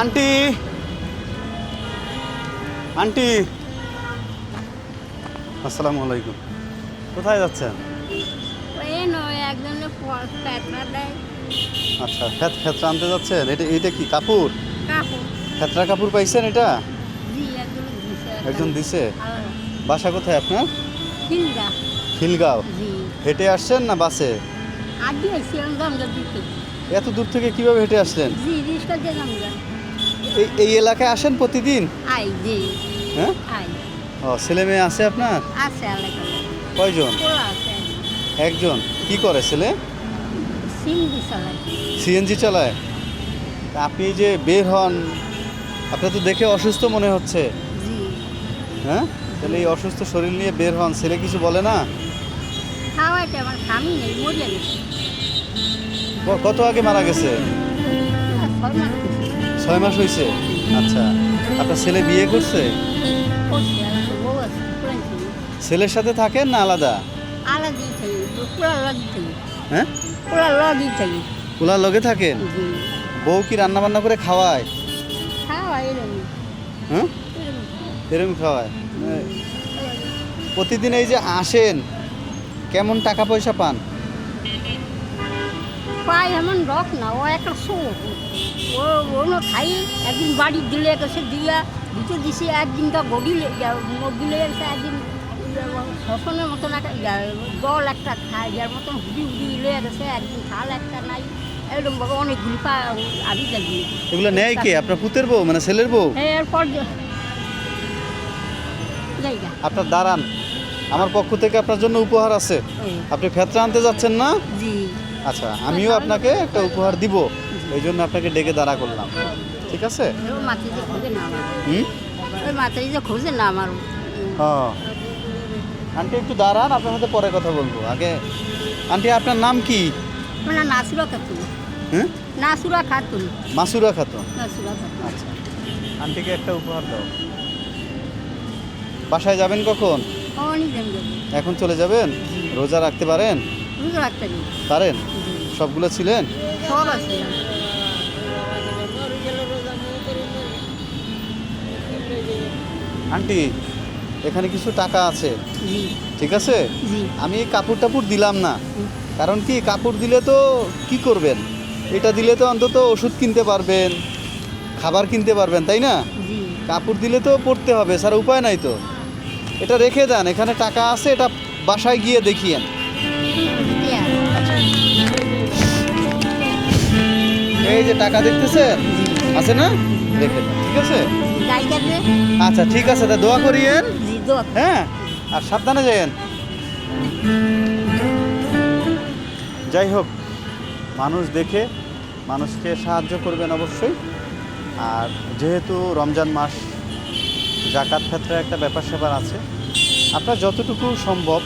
Aunty aunty আসসালামু আলাইকুম। কোথায় যাচ্ছেন? আচ্ছা ফেত ফেতরা আনতে যাচ্ছেন? এটা এটা কি কাপড়? কাপড়। কাপড় পাইছেন এটা? একজন দিছে বাসা কোথায় আপনার? খিলগাঁও। হেঁটে আসছেন না বাসে? এত দূর থেকে কীভাবে হেঁটে আসলেন? গঙ্গা এই এই এলাকায় আসেন প্রতিদিন? আই জি। হ্যাঁ? আই। ও ছেলে মেয়ে আছে আপনার? আছে এলাকা কয়জন? আছে। একজন। কি করে ছেলে? দি চালাই সিএনজি চালায়? তা আপনি যে বের হন আপনার তো দেখে অসুস্থ মনে হচ্ছে। জি। হ্যাঁ? তাহলে এই অসুস্থ শরীর নিয়ে বের হন ছেলে কিছু বলে না? খাওয়াইতে আমার স্বামী নেই গেছে। কত আগে মারা গেছে? ছয় মাস হয়েছে। আচ্ছা আপনার ছেলে বিয়ে করছে? ছেলের সাথে থাকেন না আলাদা? হ্যাঁ? লগি থাকেন? বউ কি রান্না বান্না করে খাওয়ায়? খাওয়া হ্যাঁ খাওয়ায়? প্রতিদিন এই যে আসেন, কেমন টাকা পয়সা পান? পাই এমন রক না ও একটা শো ও অন্য খাই একদিন বাড়ি দিলে গেছে দিয়া দিতে দিছে একদিনটা গড়িলে গড়িলে গেছে একদিন শোষণের মতন একটা দল একটা খায় যার মতন হুডি হুডি লয়ে গেছে একদিন খাল একটা নাই এরকম ভাবে অনেকগুলি পা আমি দেখি এগুলো নেয় কে? আপনার পুতের বউ মানে ছেলের বউ? এরপর যে- আপনার দাঁড়ান। আমার পক্ষ থেকে আপনার জন্য উপহার আছে। আপনি ফেতরা আনতে যাচ্ছেন না? জি। আচ্ছা আমিও আপনাকে একটা উপহার দিব। এই জন্য আপনাকে ডেকে দাঁড়া করলাম। ঠিক আছে? হুম? হ্যাঁ আন্টি একটু দাঁড়ান আপনার সাথে পরে কথা বলব। আগে আন্টি আপনার নাম কি? নাসুরা খাতুন। হ্যাঁ? নাসুরা খাতুন। মাসুরা খাতুন। আচ্ছা। আন্টিকে একটা উপহার দাও। বাসায় যাবেন কখন? এখন চলে যাবেন? রোজা রাখতে পারেন? পারেন সবগুলো ছিলেন? সব আছে। আন্টি এখানে কিছু টাকা আছে। ঠিক আছে? আমি এই কাপড় টাপড় দিলাম না। কারণ কি? কাপড় দিলে তো কি করবেন? এটা দিলে তো অন্তত ওষুধ কিনতে পারবেন খাবার কিনতে পারবেন তাই না? কাপড় দিলে তো পড়তে হবে স্যার উপায় নাই তো। এটা রেখে দেন এখানে টাকা আছে এটা বাসায় গিয়ে দেখিয়েন। এই যে টাকা দেখতেছেন আছে না? দেন ঠিক আছে? আচ্ছা ঠিক আছে তা দোয়া করিয়েন হ্যাঁ? আর সাবধানে যাইয়েন যাই হোক মানুষ দেখে মানুষকে সাহায্য করবেন অবশ্যই। আর যেহেতু রমজান মাস জাকাত ক্ষেত্রে একটা ব্যাপার স্যাপার আছে আপনার যতটুকু সম্ভব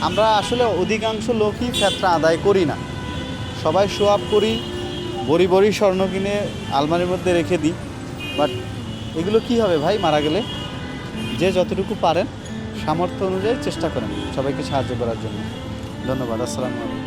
আমরা আসলে অধিকাংশ লোকই ক্ষেত্রে আদায় করি না। সবাই আপ করি, বড়ি বড়ি স্বর্ণ কিনে আলমারির মধ্যে রেখে দিই। বাট এগুলো কি হবে ভাই? মারা গেলে? যে যতটুকু পারেন, সামর্থ্য অনুযায়ী চেষ্টা করেন সবাইকে সাহায্য করার জন্য। ধন্যবাদ, আসসালামু আলাইকুম।